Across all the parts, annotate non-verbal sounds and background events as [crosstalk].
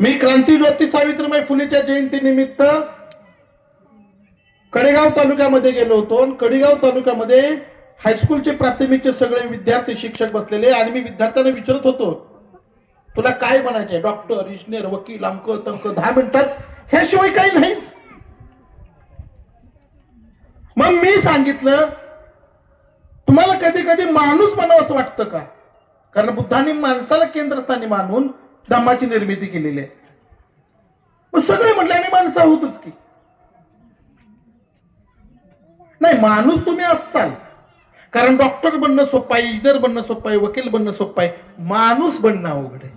मी क्रांतीज्योती सावित्रीबाई फुलेच्या जयंती निमित्त कडेगाव तालुक्यामध्ये गेलो होतो कडेगाव तालुक्यामध्ये हायस्कूलचे प्राथमिकचे सगळे विद्यार्थी शिक्षक बसलेले आणि मी विद्यार्थ्यांना विचारत होतो तुला काय म्हणायचंय? डॉक्टर इंजिनियर वकील अमक तमक दहा मिनिटात? ह्याशिवाय काही नाहीच मग मी सांगितलं तुम्हाला कधी कधी माणूस बनावं असं वाटतं का? कारण बुद्धाने माणसाला केंद्रस्थानी मानून धम्माची निर्मिती केलेली आहे. मग सगळे म्हटले आम्ही माणसं आहोतच की. नाही माणूस तुम्ही असाल. कारण डॉक्टर बनणं सोपं आहे इंजिनियर बनणं सोपं आहे वकील बनणं सोपं आहे. माणूस बनणं अवघड आहे.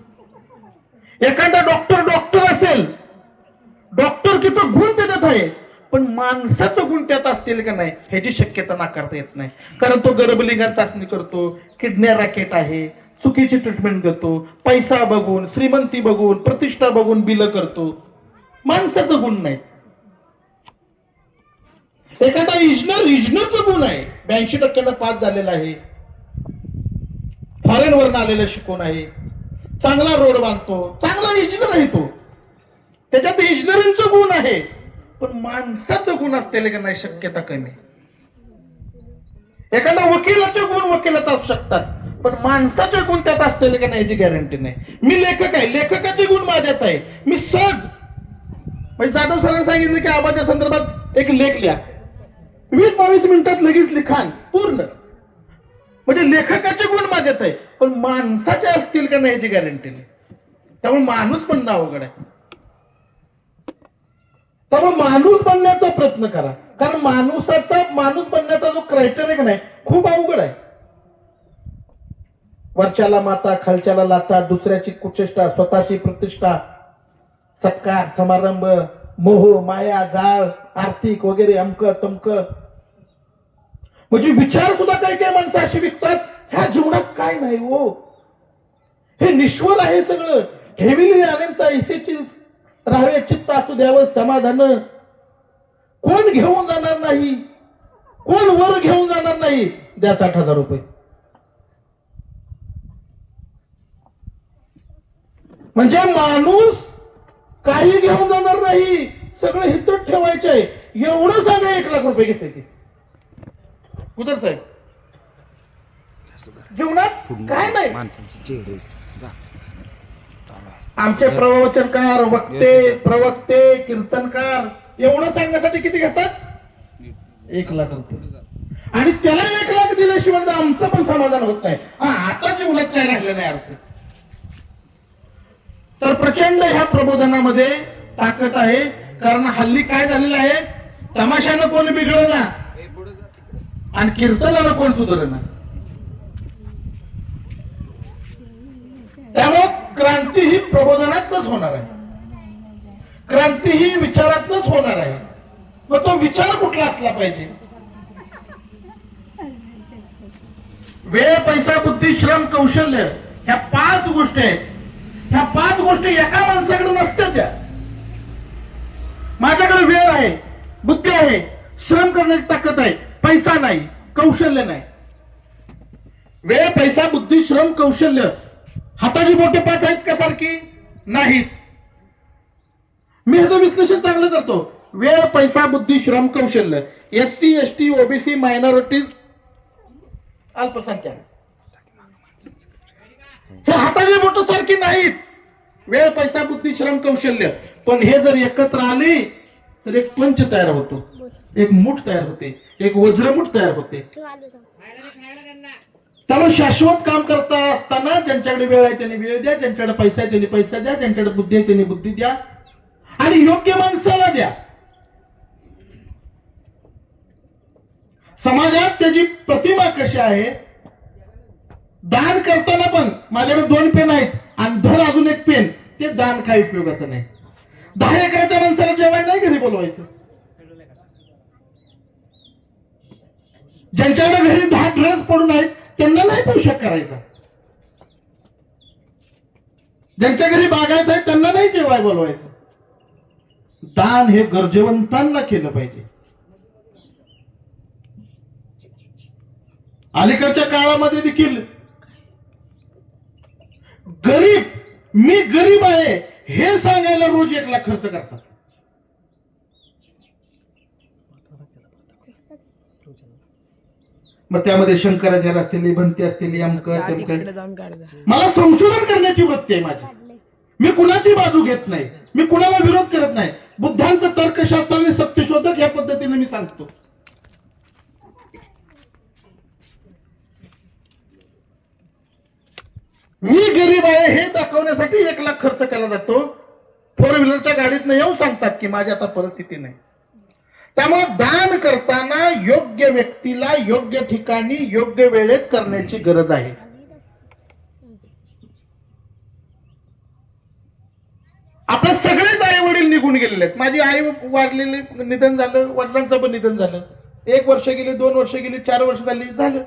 एखादा डॉक्टर डॉक्टर असेल डॉक्टर डॉक्टरकीचं गुण त्याच्यात आहे पण माणसाचं गुण त्यात असतील का नाही ह्याची शक्यता नाकारता येत नाही. कारण तो गर्भलिंगात चाचणी करतो किडनी रॅकेट आहे चुकीची ट्रीटमेंट देतो पैसा बघून श्रीमंती बघून प्रतिष्ठा बघून बिल करतो. माणसाचं गुण नाही. एखादा इजनर इंजिनियरचं गुण आहे. ब्याऐंशी टक्क्यानं पास झालेला आहे. फॉरेन वरनं आलेला शिकून आहे. चांगला रोड बांधतो. चांगला इंजिनियर आहे तो. त्याच्यात इंजिनिअरिंगचं गुण आहे. पण माणसाचं गुण असलेले का नाही शक्यता कमी. एखादा वकिलाचे गुण वकिलाचा असू शकतात. पण माणसाचे गुण त्यात असतील का नाही याची गॅरंटी नाही. मी लेखक आहे लेखकाचे गुण माझ्यात आहे. मी सहज म्हणजे जाधव सरांनी सांगितलं की आबाच्या संदर्भात एक लेख लिहा. वीस बावीस मिनिटात लगेच लिखाण पूर्ण. म्हणजे लेखकाचे गुण माझ्यात आहे पण माणसाचे असतील का नाही याची गॅरंटी नाही. त्यामुळे माणूस पण अवघड आहे. त्यामुळे माणूस बनण्याचा प्रयत्न करा. कारण माणूसाचा माणूस बनण्याचा जो क्रायटेरिया नाही खूप अवघड आहे. वरच्याला माता खालच्याला लाथा दुसऱ्याची कुचेष्टा स्वतःची प्रतिष्ठा सत्कार समारंभ मोह माया जाळ आर्थिक वगैरे अमक तमक. म्हणजे विचार सुद्धा काही काही माणसं अशी विकतात ह्या जीवनात काय नाही हो. हे निश्वर आहे सगळं. ठेविली अनंत ऐसेची राहावे चित्त असू द्यावं समाधान. कोण घेऊन जाणार नाही? कोण वर घेऊन जाणार नाही? द्या साठ हजार रुपये. म्हणजे माणूस काही घेऊन जाणार नाही. सगळं हितच ठेवायचं आहे. एवढं सांगा एक लाख रुपये घेते ते. कुदर साहेब. जीवनात काय नाही. आमचे प्रवचनकार वक्ते प्रवक्ते कीर्तनकार एवढं सांगण्यासाठी किती घेतात? एक लाख रुपये. आणि त्याला एक लाख दिल्याशिवाय आमचं पण समाधान होत नाही. हा आता जीवनात काय राहिलं नाही अर्थ तर प्रचंड ह्या प्रबोधनामध्ये ताकद आहे. कारण हल्ली काय झालेलं आहे? तमाशानं कोण ना आणि कीर्तनानं कोण सुधारणा त्यामुळे क्रांती ही प्रबोधनातच होणार आहे. क्रांती ही विचारातच होणार आहे. मग तो विचार कुठला असला पाहिजे? वेळ पैसा बुद्धी श्रम कौशल्य ह्या पाच गोष्टी आहेत. ह्या पाच गोष्टी एका माणसाकडे नसतात त्या. माझ्याकडे वेळ आहे बुद्धी आहे श्रम करण्याची ताकद आहे पैसा नाही कौशल्य नाही. वेळ पैसा बुद्धी श्रम कौशल्य हाताची मोठे पाच आहेत का सारखी? नाहीत. मी ह्याचं विश्लेषण चांगलं करतो. वेळ पैसा बुद्धी श्रम कौशल्य. S C S T OBC minorities अल्पसंख्याक. हे हाताने बोट सारखी नाहीत. वेळ पैसा बुद्धी श्रम कौशल्य. पण हे जर एकत्र आले तर एक पंच तयार होतो. एक मूठ तयार होते. एक वज्रमुठ तयार होते. त्याला शाश्वत काम करता असताना ज्यांच्याकडे वेळ आहे त्यांनी वेळ द्या. ज्यांच्याकडे पैसा आहे त्यांनी पैसा द्या. ज्यांच्याकडे बुद्धी आहे त्यांनी बुद्धी द्या. आणि योग्य माणसाला द्या. समाजात त्याची प्रतिमा कशी आहे दान करताना पण माझ्याकडे दोन पेन आहेत आणि दोन अजून एक पेन. ते दान काही उपयोगाचं नाही. दहा एकराच्या माणसाला जेवण नाही घरी बोलवायचं. ज्यांच्याकडे घरी दहा ड्रेस पडून आहेत त्यांना नाही पोषक करायचा. ज्यांच्या घरी बागायचं आहे त्यांना नाही जेवाय बोलवायचं. दान हे गरजेवंतांना केलं पाहिजे. अलीकडच्या काळामध्ये देखील गरीब मी गरीब आहे हे सांगायला रोज एक लाख खर्च करतात. मग त्यामध्ये शंकराचार्य असतील भंती असतील मला संशोधन करण्याची वृत्ती आहे माझी. मी कुणाची बाजू घेत नाही. मी कुणाला विरोध करत नाही. बुद्धांचं तर्कशास्त्र आणि सत्यशोधक या पद्धतीने मी सांगतो. मी गरीब आहे हे दाखवण्यासाठी एक लाख खर्च केला जातो. फोर व्हीलरच्या गाडीतनं येऊन सांगतात की माझी आता परिस्थिती नाही. त्यामुळे दान करताना योग्य व्यक्तीला योग्य ठिकाणी योग्य वेळेत करण्याची गरज आहे. आपले सगळेच आई वडील निघून गेलेले आहेत. माझी आई वारलेली निधन झालं वडिलांचं पण निधन झालं. एक वर्ष गेली दोन वर्ष गेली चार वर्ष झाली झालं.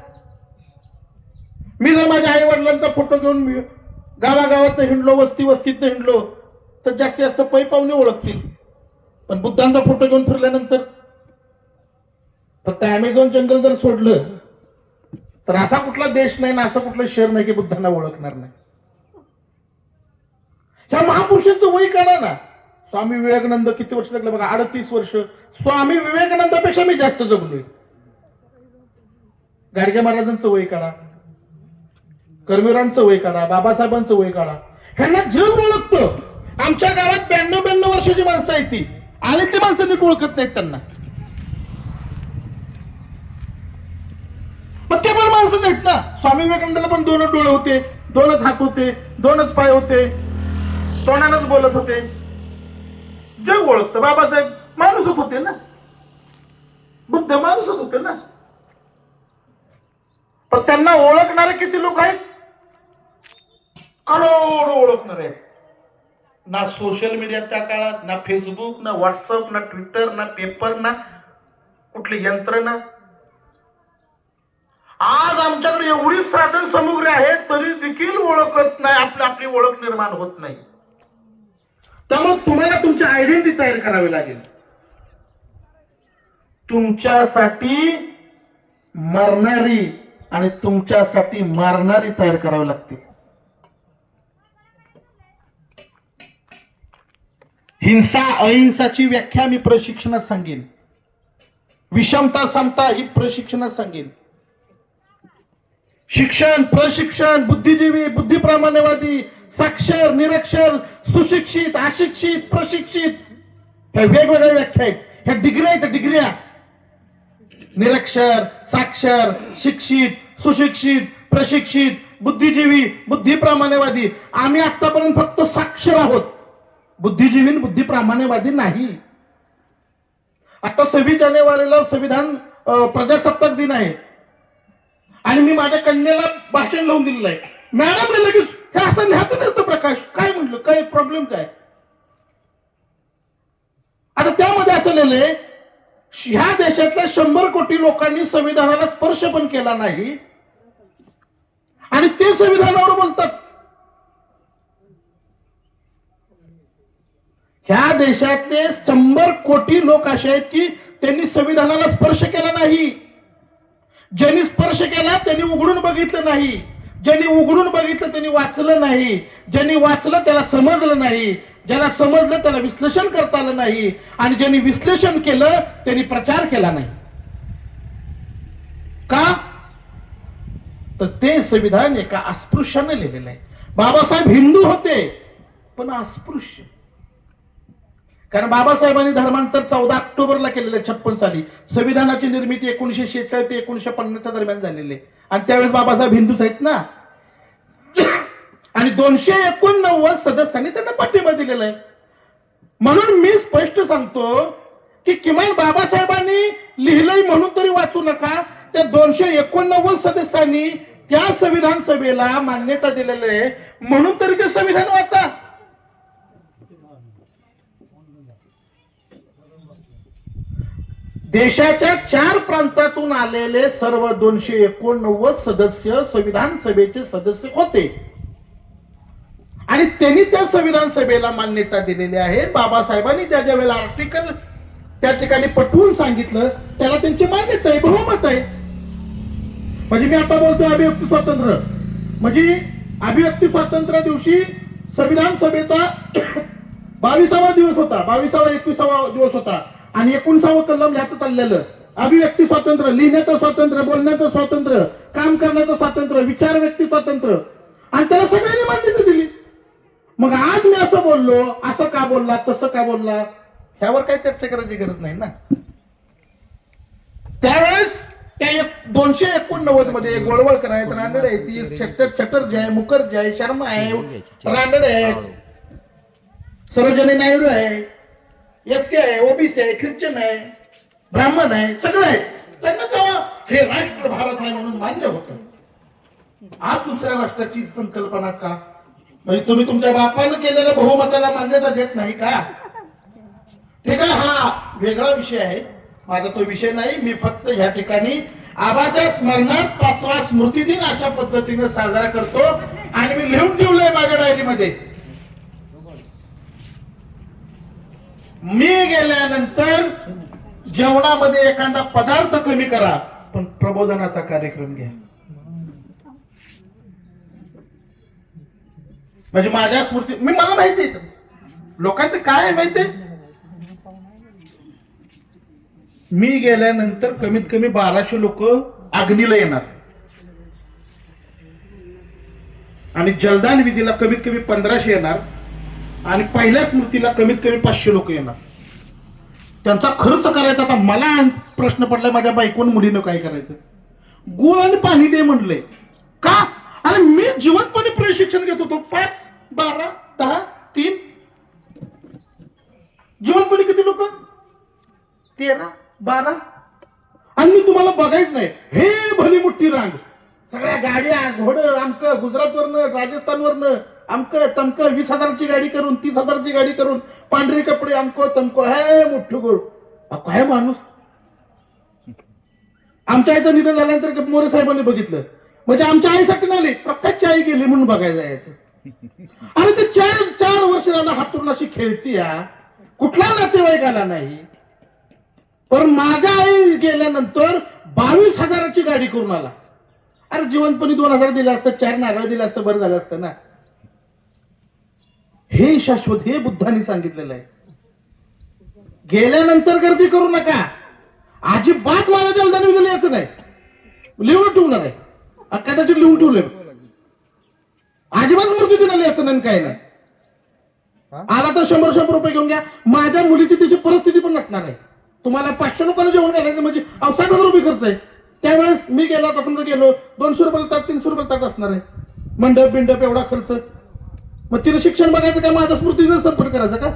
मी जर माझ्या आई वडिलांचा फोटो घेऊन मी गावागावात हिंडलो वस्ती वस्तीत हिंडलो तर जास्तीत जास्त पै पाहुणे ओळखतील. पण बुद्धांचा फोटो घेऊन फिरल्यानंतर फक्त अमेझॉन जंगल जर सोडलं तर असा कुठला देश नाही ना असं कुठलं शहर नाही की बुद्धांना ओळखणार नाही. ह्या महापुरुषांचं वय काढा ना? स्वामी विवेकानंद किती वर्ष लागले बघा? अडतीस वर्ष. स्वामी विवेकानंदापेक्षा मी जास्त जगलोय. गाडगे महाराजांचं वय काढा कर्मीरांचं वय काढा बाबासाहेबांचं वय काढा. ह्यांना जीव ओळखतं. आमच्या गावात ब्याण्णव ब्याण्णव वर्षाची माणसं आहेत ती. आले ते माणसं नीट ओळखत नाहीत त्यांना. मग ते पण माणसं नाहीत ना. स्वामी विवेकानंदाला पण दोनच डोळे होते दोनच हात होते दोनच पाय होते. तोंडानच बोलत होते. जग ओळखतं बाबासाहेब माणूसच होते ना. बुद्ध माणूसच होते ना. पण त्यांना ओळखणारे किती लोक आहेत? करोड ओळखणार आहेत. ना सोशल मीडिया त्या काळात ना फेसबुक ना व्हॉट्सअप ना ट्विटर ना पेपर ना कुठली यंत्रणा आज आमच्याकडे एवढी साधन सामुग्री आहे तरी देखील ओळखत नाही आपली आपली ओळख निर्माण होत नाही. त्यामुळे तुम्हाला तुमची आयडेंटिटी तयार करावी लागेल. तुमच्यासाठी मरणारी आणि तुमच्यासाठी मारणारी तयार करावी लागते. हिंसा अहिंसाची व्याख्या मी प्रशिक्षणात सांगेन. विषमता समता ही प्रशिक्षणात सांगेन. शिक्षण प्रशिक्षण बुद्धिजीवी बुद्धिप्रामाण्यवादी साक्षर निरक्षर सुशिक्षित अशिक्षित प्रशिक्षित ह्या वेगवेगळ्या व्याख्या आहेत. ह्या डिग्री आहेत डिग्र्या. निरक्षर साक्षर शिक्षित सुशिक्षित प्रशिक्षित बुद्धिजीवी बुद्धिप्रामाण्यवादी. आम्ही आतापर्यंत फक्त साक्षर आहोत. बुद्धिजीवी आणि बुद्धिप्रमाणवादी नाही. आता सव्वीस जानेवारीला संविधान प्रजासत्ताक दिन आहे. आणि मी माझ्या कन्याला भाषण लावून दिलेलं आहे. मॅडमने लगेच. हे असं लिहायचं नसतं प्रकाश. काय म्हणलं? काय प्रॉब्लेम काय? आता त्यामध्ये असं लिहिलंय ह्या देशातल्या शंभर कोटी लोकांनी संविधानाला स्पर्श पण केला नाही. आणि ते संविधानावर ह्या देशातले शंभर कोटी लोक असे आहेत की त्यांनी संविधानाला स्पर्श केला नाही. ज्यांनी स्पर्श केला त्यांनी उघडून बघितलं नाही. ज्यांनी उघडून बघितलं त्यांनी वाचलं नाही. ज्यांनी वाचलं त्याला समजलं नाही. ज्याला समजलं त्याला विश्लेषण करता आलं नाही. आणि ज्यांनी विश्लेषण केलं त्यांनी प्रचार केला नाही. का? तर ते संविधान एका अस्पृश्याने लिहिलेलं आहे. बाबासाहेब हिंदू होते पण अस्पृश्य. कारण बाबासाहेबांनी धर्मांतर चौदा ऑक्टोबरला केलेलं आहे छप्पन साली. संविधानाची निर्मिती एकोणीशे शेहेचाळीस ते एकोणीशे पन्नासच्या दरम्यान झालेली आहे. आणि त्यावेळेस बाबासाहेब हिंदूच आहेत ना? आणि दोनशे एकोणनव्वद सदस्यांनी त्यांना पाठिंबा दिलेला आहे. म्हणून मी स्पष्ट सांगतो की किमान बाबासाहेबांनी लिहिलंय म्हणून तरी वाचू नका. त्या दोनशे एकोणनव्वद सदस्यांनी त्या संविधान सभेला मान्यता दिलेली आहे. म्हणून तरी ते संविधान वाचा. देशाच्या चार प्रांतातून आलेले सर्व दोनशे एकोणनव्वद सदस्य संविधान सभेचे सदस्य होते. आणि त्यांनी त्या संविधान सभेला मान्यता दिलेली आहे. बाबासाहेबांनी ज्या ज्या वेळेला आर्टिकल त्या ठिकाणी पटवून सांगितलं त्याला त्यांची मान्यता आहे बहुमत आहे. म्हणजे मी आता बोलतोय अभिव्यक्ती स्वातंत्र्य. म्हणजे अभिव्यक्ती स्वातंत्र्य दिवशी संविधान सभेचा [coughs] बावीसावा दिवस होता बावीसावा एकविसावा दिवस होता. आणि एकोणसावं कलम ह्याचं चाललेलं. अभिव्यक्ती स्वातंत्र्य लिहिण्याचं स्वातंत्र्य बोलण्याचं स्वातंत्र्य काम करण्याचं स्वातंत्र्य विचार व्यक्ती स्वातंत्र्य. आणि त्याला सगळ्यांनी मान्यता दिली. मग आज मी असं बोललो असं का बोलला तसं का बोलला? ह्यावर काही चर्चा करायची गरज नाही ना. त्यावेळेस त्या एक दोनशे एकोणनव्वदमध्ये गोळवळकर आहेत रानडे आहे ती छट्टर चटर्जी आहे मुखर्जी आहे शर्मा आहे रानडे आहे सरोजनी नायडू आहे. एस के आहे ओबीसी आहे ख्रिश्चन आहे ब्राह्मण आहे सगळं आहे त्यांना तेव्हा हे राष्ट्र भारत आहे म्हणून मान्य होतं. आज दुसऱ्या राष्ट्राची संकल्पना का? म्हणजे तुम्ही तुमच्या बापानं केलेल्या बहुमताला मान्यता देत नाही का? ठीक आहे हा वेगळा विषय आहे. माझा तो विषय नाही. मी फक्त ह्या ठिकाणी आबाच्या स्मरणात पाचवा स्मृती दिन अशा पद्धतीने साजरा करतो आणि मी लिहून ठेवलंय माझ्या डायरीमध्ये मी गेल्यानंतर जेवणामध्ये एखादा पदार्थ कमी करा पण प्रबोधनाचा कार्यक्रम घ्या. म्हणजे माझ्या स्मृती मी मला माहिती आहे. लोकांचं काय आहे माहिती आहे? मी गेल्यानंतर कमीत कमी बाराशे लोक अग्नीला येणार. आणि जलदान विधीला कमीत कमी पंधराशे येणार. आणि पहिल्या स्मृतीला कमीत कमी पाचशे लोक येणार. त्यांचा खर्च करायचा आता मला प्रश्न पडलाय माझ्या बायकोन मुलीनं काय करायचं? गुळ आणि पाणी दे म्हणलंय का? अरे मी जिवंतपणे प्रशिक्षण घेत होतो. पाच बारा दहा तीन. जिवंतपणे किती लोक? तेरा बारा. आणि मी तुम्हाला बघायच नाही. हे भली मोठी रांग. सगळ्या गाड्या घोडं आमक गुजरातवरनं राजस्थानवरनं आमकं तमकं वीस हजाराची गाडी करून तीस हजाराची गाडी करून पांढरे कपडे आमको तमको. हे मोठं गोड अको काय माणूस. आमच्या आईचं निधन झाल्यानंतर मोरे साहेबांनी बघितलं. म्हणजे आमच्या आईसाठी नाही प्रकाशची आई गेली म्हणून बघायला यायचं अरे ते चार चार वर्ष झालं हातून अशी खेळती या कुठला नातेवाईक आला नाही. पण माझ्या आई गेल्यानंतर बावीस हजाराची गाडी करून आला. अरे जीवनपणी दोन हजार दिला असतं चार नारळ दिला असतं बरं झालं असतं ना. हे शाश्वत हे बुद्धांनी सांगितलेलं आहे. गेल्यानंतर गर्दी करू नका. अजिबात मला जलदान विधल याचं नाही. लिहून ठेवणार आहे. कदाचित लिहून ठेवलंय अजिबात मूर्ती दिलेली असं नाही काय नाही. आला तर शंभर शंभर रुपये घेऊन घ्या. माझ्या मुलीची तिची परिस्थिती पण नसणार आहे. तुम्हाला पाचशे लोकांना जेवण घालायचं म्हणजे अहो, साठ हजार रुपये खर्च आहे. त्यावेळेस मी गेलो आता समजा गेलो दोनशे रुपयाला ताट तीनशे रुपयाला ताट असणार आहे. मंडप बिंडप एवढा खर्च. मग तिने शिक्षण बघायचं का? माझ्या स्मृतीचं संपर्क करायचं का?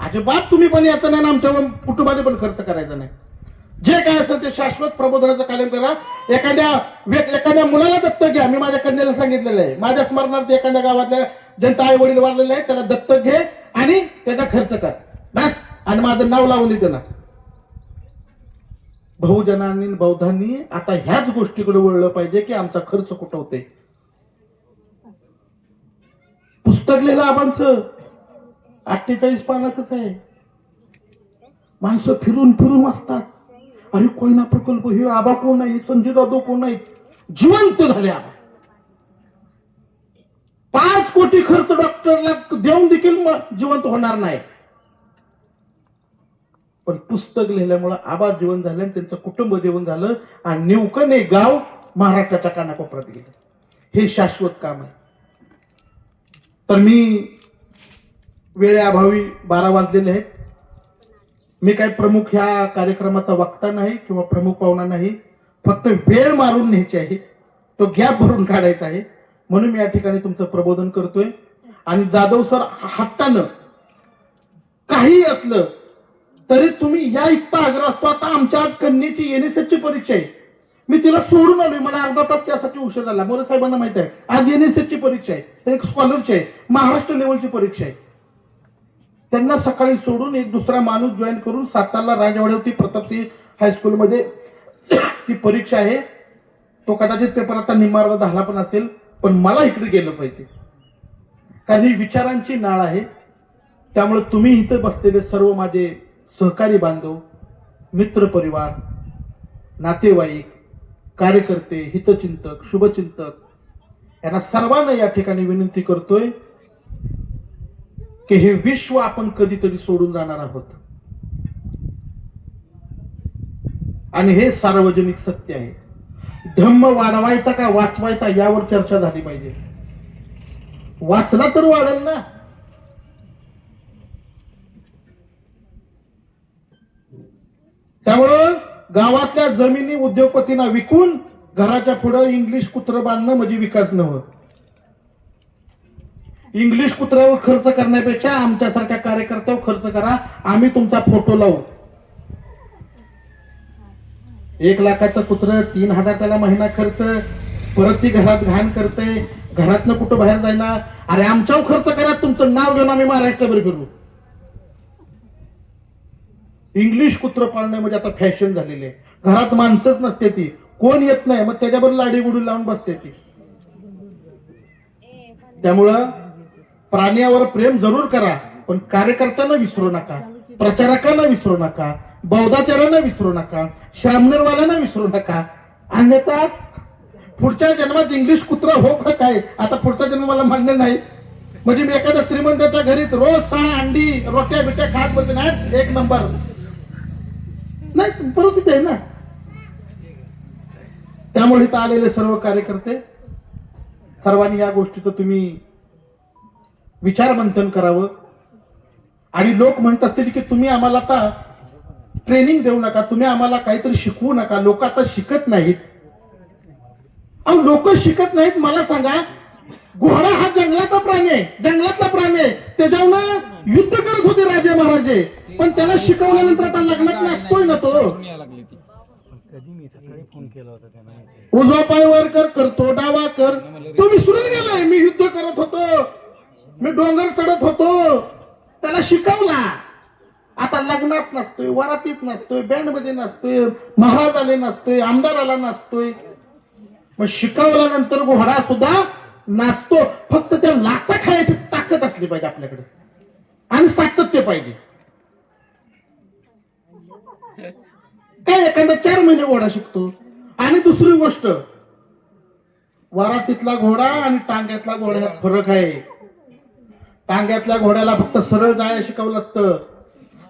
अजिबात तुम्ही पण याचं नाही आमच्या कुटुंबाने पण खर्च करायचा नाही. जे काय असेल ते शाश्वत प्रबोधनाचं कार्य करा. एखाद्या एखाद्या मुलाला दत्तक घ्या. मी माझ्या कन्याला सांगितलेलं आहे. माझ्या स्मरणार्थ एखाद्या गावातल्या ज्यांचं आई वडील वाढलेले आहे त्याला दत्तक घे आणि त्याचा खर्च कर. बस. आणि माझं नाव लावून देते ना बहुजनांनी बौद्धांनी आता ह्याच गोष्टीकडे वळलं पाहिजे की आमचा खर्च कुठं होते पुस्तक लिहिलं आबांचं. अठ्ठेचाळीस पानाचंच आहे. माणसं फिरून फिरून वाचतात. अरे कोयना प्रकल्प? हे आबा कोण आहे? संजय जाधव कोण आहे जिवंत झाले आबा. पाच कोटी खर्च डॉक्टरला देऊन देखील जिवंत होणार नाही. पण पुस्तक लिहिल्यामुळं आबा जीवन झालं आणि त्यांचं कुटुंब जीवन झालं आणि निवकण गाव महाराष्ट्राच्या कानाकोपऱ्यात गेलं. हे शाश्वत काम आहे. तर मी वेळेअभावी बारा वाजलेले आहेत. मी काही प्रमुख ह्या कार्यक्रमाचा वक्ता नाही किंवा प्रमुख पाहुणा नाही. फक्त वेळ मारून न्यायची आहे. तो गॅप भरून काढायचा आहे. म्हणून मी या ठिकाणी तुमचं प्रबोधन करतोय. आणि जाधव सर हट्टानं काही असलं तरी तुम्ही या इतका आग्रह असतो. आता आमच्या आज कन्याची एनएसएसची परीक्षा आहे. मी तिला सोडून आलोय. मला अर्धा तास त्यासाठी उशीर झाला. मोरे साहेबांना माहीत आहे. आज एनएसएसची परीक्षा आहे. एक स्कॉलरची आहे. महाराष्ट्र लेवलची परीक्षा आहे. त्यांना सकाळी सोडून एक दुसरा माणूस जॉईन करून सातारला राजवाड्यावरती प्रतापसिंह हायस्कूलमध्ये [coughs] ती परीक्षा आहे. तो कदाचित पेपर आता निम्मार्धा झाला पण असेल पण मला इकडे गेलं पाहिजे. कारण ही विचारांची नाळ आहे. त्यामुळे तुम्ही इथं बसलेले सर्व माझे सहकारी बांधव मित्र परिवार नातेवाईक कार्यकर्ते हितचिंतक शुभचिंतक यांना सर्वांना या ठिकाणी विनंती करतोय की हे विश्व आपण कधीतरी सोडून जाणार आहोत. आणि हे सार्वजनिक सत्य आहे. धम्म वाढवायचा का वाचवायचा यावर चर्चा झाली पाहिजे. वाचला तर वाढेल ना. त्यामुळं गावातल्या जमिनी उद्योगपतींना विकून घराच्या पुढं इंग्लिश कुत्र बांधणं म्हणजे विकास नव्हतं इंग्लिश कुत्र्यावर खर्च करण्यापेक्षा आमच्यासारख्या कार्यकर्त्यावर खर्च करा आम्ही तुमचा फोटो लावू. एक लाखाचं कुत्र तीन हजार त्याला महिना खर्च परत ती घरात घाण करते घरातनं कुठं बाहेर जायना. अरे आमच्यावर खर्च करा तुमचं नाव घेऊन आम्ही महाराष्ट्रभर फिरू. इंग्लिश कुत्र पाळणं म्हणजे आता फॅशन झालेली आहे. घरात माणसंच नसते ती. कोण येत नाही मग त्याच्यावर लाडी गुडी लावून बसते ती. त्यामुळं प्राण्यावर प्रेम जरूर करा पण कार्यकर्त्यांना विसरू नका प्रचारकांना विसरू नका बौद्धाचारांना विसरू नका श्रामणेरवाल्यांना विसरू नका. अन्यथा पुढच्या जन्मात इंग्लिश कुत्रा हो का काय? आता पुढचा जन्म मला मान्य नाही. म्हणजे मी एखाद्या श्रीमंताच्या घरीत रोज सहा अंडी रोट्या बिट्या खात बसणार एक नंबर. नाही परिस्थिती आहे ना. त्यामुळे इथं आलेले सर्व कार्यकर्ते सर्वांनी या गोष्टीचं तुम्ही विचार मंथन करावं. आणि लोक म्हणत असतील की तुम्ही आम्हाला आता ट्रेनिंग देऊ नका तुम्ही आम्हाला काहीतरी शिकवू नका. लोक आता शिकत नाहीत. अहो लोक शिकत नाहीत मला सांगा घोडा हा जंगलाचा प्राणी आहे जंगलातला प्राणी आहे. त्याच्यावर युद्ध करत होते राजे महाराजे पण त्याला शिकवल्यानंतर आता लग्नात नसतोय ना तो. उजवा पाय वर कर करतो डावा कर. तो विसरून गेलाय मी युद्ध करत होतो. मी डोंगर चढत होतो. त्याला शिकवला. आता लग्नात नसतोय वरातीत नसतोय बँडमध्ये नसतोय महाराज आले नसतोय आमदार आला नसतोय मग शिकवल्यानंतर घोडा सुद्धा नाचतो. फक्त त्या लाता खायची ताकद असली पाहिजे आपल्याकडे. आणि सातत्य पाहिजे. काय एखादा चार महिने घोडा शिकतो. आणि दुसरी गोष्ट वरातीतला घोडा आणि टांग्यातला घोड्यात फरक आहे. टांग्यातल्या घोड्याला फक्त सरळ जायला शिकवलं असतं.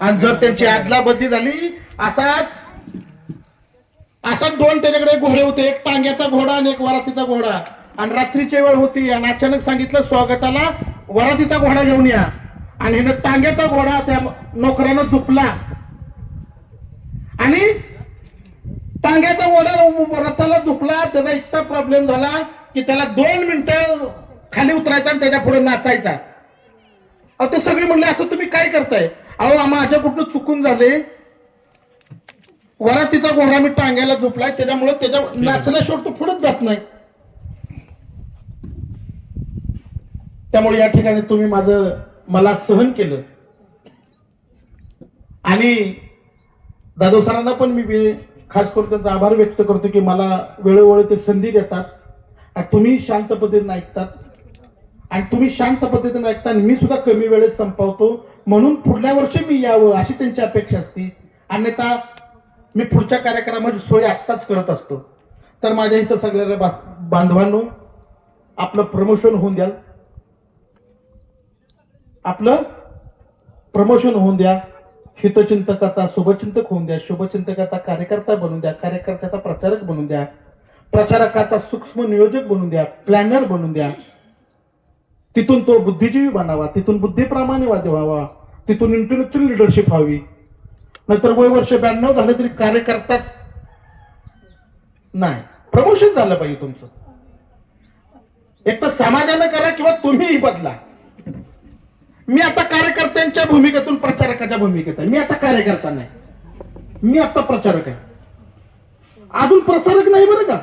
आणि जर त्यांची आदला बदली झाली असाच असाच दोन त्याच्याकडे घोडे होते. एक टांग्याचा घोडा आणि एक वरातीचा घोडा. आणि रात्रीची वेळ होती. आणि अचानक सांगितलं स्वागताला वरातीचा घोडा घेऊन या. आणि हिनं टांग्याचा घोडा त्या नोकऱ्यानं झुपला. आणि टांग्याचा घोडा रथाला झुपला. त्याचा इतका प्रॉब्लेम झाला की त्याला दोन मिनिटं खाली उतरायचा आणि त्याच्या पुढे नाचायचा. अहो ते सगळे म्हणले असं तुम्ही काय करताय? अहो माझ्या कुठलं चुकून झाले. वरातीचा घोडा मी टांग्याला झोपलाय. त्याच्यामुळे त्याच्या नाचल्याशिवाय तो पुढेच जात नाही. त्यामुळे या ठिकाणी तुम्ही माझं मला सहन केलं. आणि दादो सरांना पण मी खास करून त्यांचा आभार व्यक्त करतो की मला वेळोवेळी ते संधी देतात आणि तुम्ही शांत पद्धतीने ऐकतात. आणि तुम्ही शांत पद्धतीने ऐकता आणि मी सुद्धा कमी वेळेत संपवतो. म्हणून पुढल्या वर्षी मी यावं अशी त्यांची अपेक्षा असते. अन्यथा मी पुढच्या कार्यक्रमाची सोय आत्ताच करत असतो. तर माझ्या इथं सगळ्या बा- बांधवांनो आपलं प्रमोशन होऊन द्याल. आपलं प्रमोशन होऊन द्या हितचिंतकाचा शुभचिंतक होऊन द्या शुभचिंतकाचा कार्यकर्ता बनून द्या कार्यकर्त्याचा प्रचारक बनून द्या प्रचारकाचा सूक्ष्म नियोजक बनून द्या प्लॅनर बनून द्या. तिथून तो बुद्धिजीवी बनावा तिथून बुद्धिप्रामाण्य व्हावा तिथून इंटेलेक्च्युअल लिडरशिप व्हावी. नाहीतर वय वर्ष ब्याण्णव झालं तरी कार्यकर्ताच नाही. प्रमोशन झालं पाहिजे तुमचं. एक तर समाजानं करा किंवा तुम्हीही बदला. मी आता कार्यकर्त्यांच्या भूमिकेतून प्रचारकाच्या भूमिकेत आहे. मी आता कार्यकर्ता नाही. मी आता प्रचारक आहे. अजून प्रसारक नाही बरं का?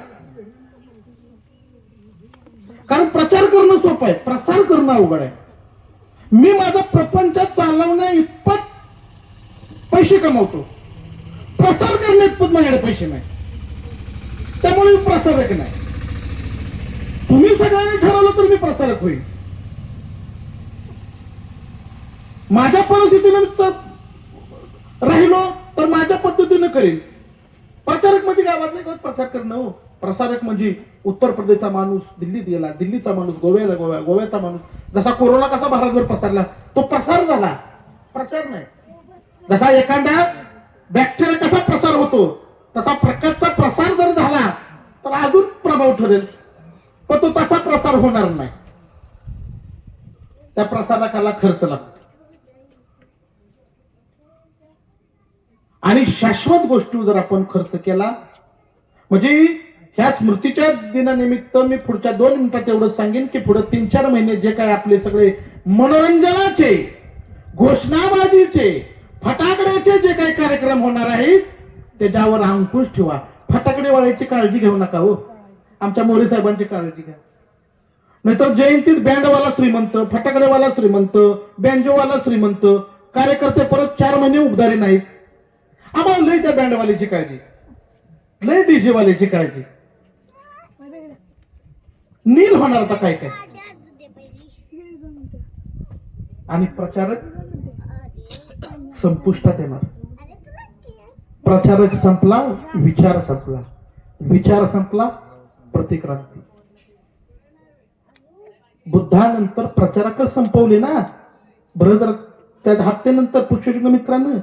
कारण प्रचार करणं सोपं आहे. प्रसार करणं अवघड आहे. मी माझा प्रपंच चालवण्या इतपत पैसे कमवतो. प्रसार करण्या इतपत माझ्याकडे पैसे नाही. त्यामुळे मी प्रसारक नाही. तुम्ही सगळ्यांनी ठरवलं तर मी प्रसारक होईल. माझ्या परिस्थितीनं तर राहिलो तर माझ्या पद्धतीनं करेन. प्रचारक म्हणजे गावात नाही प्रचार करणं हो? प्रसारक म्हणजे उत्तर प्रदेशचा माणूस दिल्लीत गेला. दिल्लीचा माणूस गोव्याला गोव्या गोव्याचा माणूस. जसा कोरोना कसा भारतभर पसरला तो प्रसार झाला. प्रचार नाही. जसा एखादा बॅक्टेरिया कसा प्रसार होतो तसा प्रकारचा प्रसार जर झाला तर अजून प्रभाव ठरेल. पण तो तसा प्रसार होणार नाही. त्या प्रसारकाला खर्च लागतो. आणि शाश्वत गोष्टी जर आपण खर्च केला म्हणजे ह्या स्मृतीच्या दिनानिमित्त मी पुढच्या दोन मिनिटात एवढं सांगेन की पुढे तीन चार महिने जे काय आपले सगळे मनोरंजनाचे घोषणाबाजीचे फटाकड्याचे जे काही कार्यक्रम होणार आहेत त्याच्यावर अंकुश ठेवा. फटाकडे वाळायची काळजी घेऊ नका हो. आमच्या मोरे साहेबांची काळजी घ्या. नाहीतर जयंतीत बँडवाला श्रीमंत फटाकडेवाला श्रीमंत बँजोवाला श्रीमंत कार्यकर्ते परत चार महिने उबदारी नाहीत. आम्हाला लय त्या बँडवाल्याची काळजी. लय डीजे वाल्याची काळजी. नील होणार आता काय काय? आणि प्रचारक संपुष्टात येणार. प्रचारक संपला विचार संपला. विचार संपला प्रतिक्रांती. बुद्धानंतर प्रचारकच संपवले ना. बरोबर त्या हत्येनंतर पुष्पशुंग मित्रानं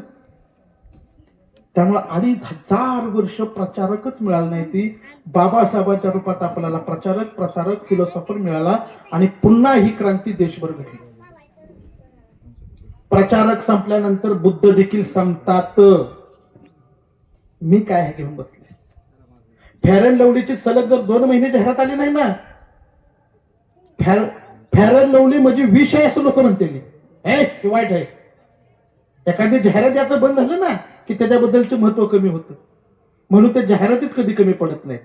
त्यामुळे अडीच हजार वर्ष प्रचारकच मिळाला नाही. ती बाबासाहेबांच्या रूपात आपल्याला प्रचारक प्रसारक फिलॉसॉफर मिळाला आणि पुन्हा ही क्रांती देशभर घडली. प्रचारक संपल्यानंतर बुद्ध देखील संपतात. मी काय हे घेऊन बसले? फेअर अँड लवलीची सलग जर दोन महिने जाहिरात आली नाही ना? फेअर फेअर अँड लवली म्हणजे विष आहे असं लोक म्हणते वाईट आहे. एखादी जाहिरात याचं बंद झालं ना? की त्याच्याबद्दलचं महत्त्व कमी होतं. म्हणून ते जाहिरातीत कधी कमी पडत नाही.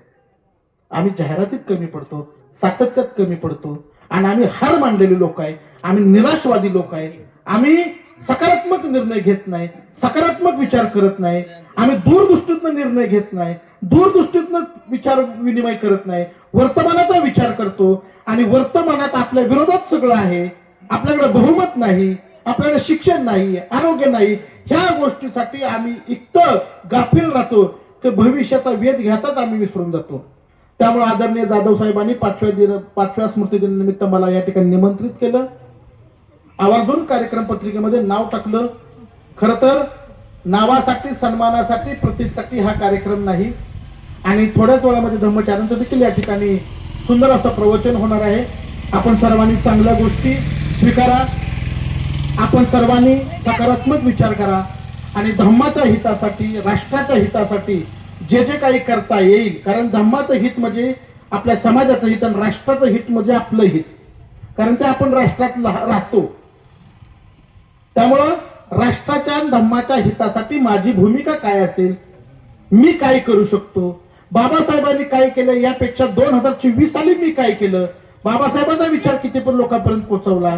आम्ही जाहिरातीत कमी पडतो सातत्यात कमी पडतो आणि आम्ही हार मांडलेले लोक आहे आम्ही निराशवादी लोक आहे आम्ही सकारात्मक निर्णय घेत नाही सकारात्मक विचार करत नाही आम्ही दूरदृष्टीतनं निर्णय घेत नाही दूरदृष्टीतनं विचार विनिमय करत नाही वर्तमानाचा विचार करतो आणि वर्तमानात आपल्या विरोधात सगळं आहे आपल्याकडे बहुमत नाही आपल्याकडे शिक्षण नाही आरोग्य नाही ह्या गोष्टीसाठी आम्ही इतकं गाफील राहतो की भविष्याचा वेध घेताच आम्ही विसरून जातो. त्यामुळे आदरणीय जाधव साहेबांनी पाचव्या दिन पाचव्या स्मृती दिनानिमित्त मला या ठिकाणी निमंत्रित केलं. आवर्जून कार्यक्रम पत्रिकेमध्ये नाव टाकलं. खर तर नावासाठी सन्मानासाठी प्रतीकसाठी हा कार्यक्रम नाही. आणि थोड्याच वेळामध्ये धम्मचारांचं देखील या ठिकाणी सुंदर असं प्रवचन होणार आहे. आपण सर्वांनी चांगल्या गोष्टी स्वीकारा. आपण सर्वांनी सकारात्मक विचार करा आणि धम्माच्या हितासाठी राष्ट्राच्या हितासाठी जे जे काही करता येईल कारण धम्माचं हित म्हणजे आपल्या समाजाचं हित आणि राष्ट्राचं हित म्हणजे आपलं हित. कारण ते आपण राष्ट्रात राहतो. त्यामुळं राष्ट्राच्या आणि धम्माच्या हितासाठी माझी भूमिका काय असेल मी काय करू शकतो? बाबासाहेबांनी काय केलं यापेक्षा दोन हजार चोवीस साली मी काय केलं? बाबासाहेबांचा विचार किती पण लोकांपर्यंत पोहोचवला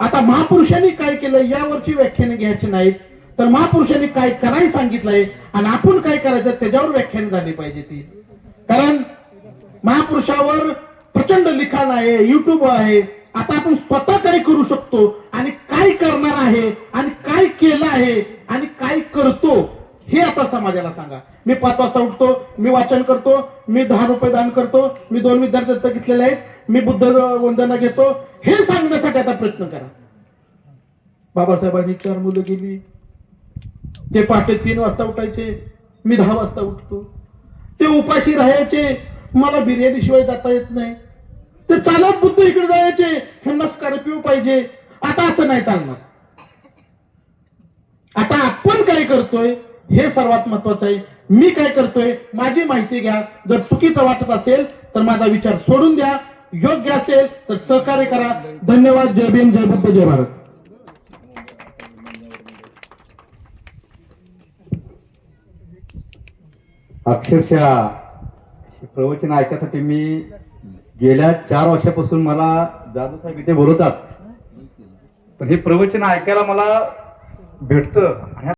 आता महापुरुषांनी काय केलं? यावरची व्याख्याने घ्यायची नाहीत. तर महापुरुषांनी काय करायला सांगितलंय? आणि आपण काय करायचं? त्याच्यावर व्याख्यान झाली पाहिजे ती. कारण महापुरुषावर प्रचंड लिखाण आहे युट्यूब आहे. आता आपण स्वतः काय करू शकतो? आणि काय करणार आहे? आणि काय केलं आहे? आणि काय करतो? हे आता समाजाला सांगा. मी पाच वाजता उठतो मी वाचन करतो मी दहा रुपये दान करतो मी दोन विद्यार्थी दत्तक घेतलेले आहेत मी बुद्ध वंदना घेतो हे सांगण्यासाठी आता प्रयत्न करा. बाबासाहेबांनी चार मुलं गेली. ते पहाटे तीन वाजता उठायचे मी दहा वाजता उठतो. ते उपाशी राहायचे मला बिर्याणी शिवाय जाता येत नाही. ते चालत बुद्ध इकडे जायचे ह्यांना स्कॉर्पिओ पाहिजे. आता असं नाही चालणार. आता आपण काय करतोय? हे सर्वात महत्वाचं आहे. मी काय करतोय? माझी माहिती घ्या. जर चुकीचं वाटत असेल तर माझा विचार सोडून द्या. योग्य असेल तर सहकार्य करा. धन्यवाद. जय भीम जय बुद्ध जय भारत. अक्षरशः प्रवचन ऐकायसाठी मी गेल्या चार वर्षापासून मला जाधव साहेब इथे बोलवतात. पण हे प्रवचन ऐकायला मला भेटतं. आणि